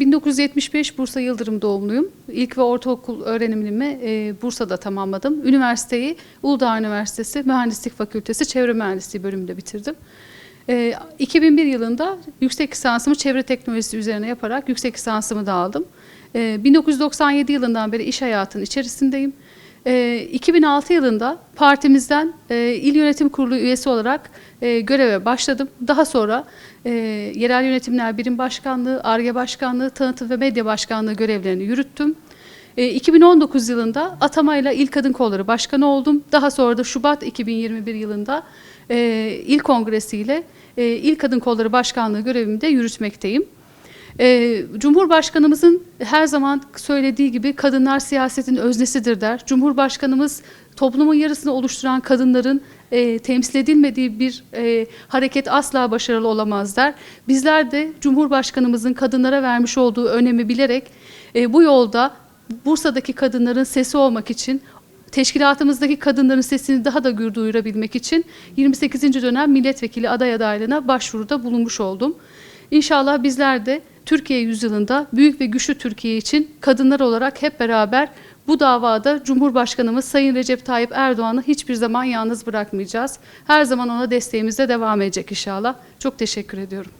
1975 Bursa Yıldırım doğumluyum. İlk ve ortaokul öğrenimimi e, Bursa'da tamamladım. Üniversiteyi Uludağ Üniversitesi Mühendislik Fakültesi Çevre Mühendisliği bölümünde bitirdim. E, 2001 yılında yüksek lisansımı çevre teknolojisi üzerine yaparak yüksek lisansımı da aldım. E, 1997 yılından beri iş hayatının içerisindeyim. E, 2006 yılında partimizden e, il yönetim kurulu üyesi olarak e, göreve başladım. Daha sonra e, yerel yönetimler birim başkanlığı, ARGE başkanlığı, tanıtım ve medya başkanlığı görevlerini yürüttüm. E, 2019 yılında atamayla İl Kadın Kolları Başkanı oldum. Daha sonra da Şubat 2021 yılında e, İl Kongresi Kadın Kolları Başkanlığı görevimi de yürütmekteyim. Ee, Cumhurbaşkanımızın her zaman söylediği gibi kadınlar siyasetin öznesidir der. Cumhurbaşkanımız toplumun yarısını oluşturan kadınların e, temsil edilmediği bir e, hareket asla başarılı olamaz der. Bizler de Cumhurbaşkanımızın kadınlara vermiş olduğu önemi bilerek e, bu yolda Bursa'daki kadınların sesi olmak için teşkilatımızdaki kadınların sesini daha da gür duyurabilmek için 28. dönem milletvekili aday adaylığına başvuruda bulunmuş oldum. İnşallah bizler de Türkiye yüzyılında büyük ve güçlü Türkiye için kadınlar olarak hep beraber bu davada Cumhurbaşkanımız Sayın Recep Tayyip Erdoğan'ı hiçbir zaman yalnız bırakmayacağız. Her zaman ona desteğimiz de devam edecek inşallah. Çok teşekkür ediyorum.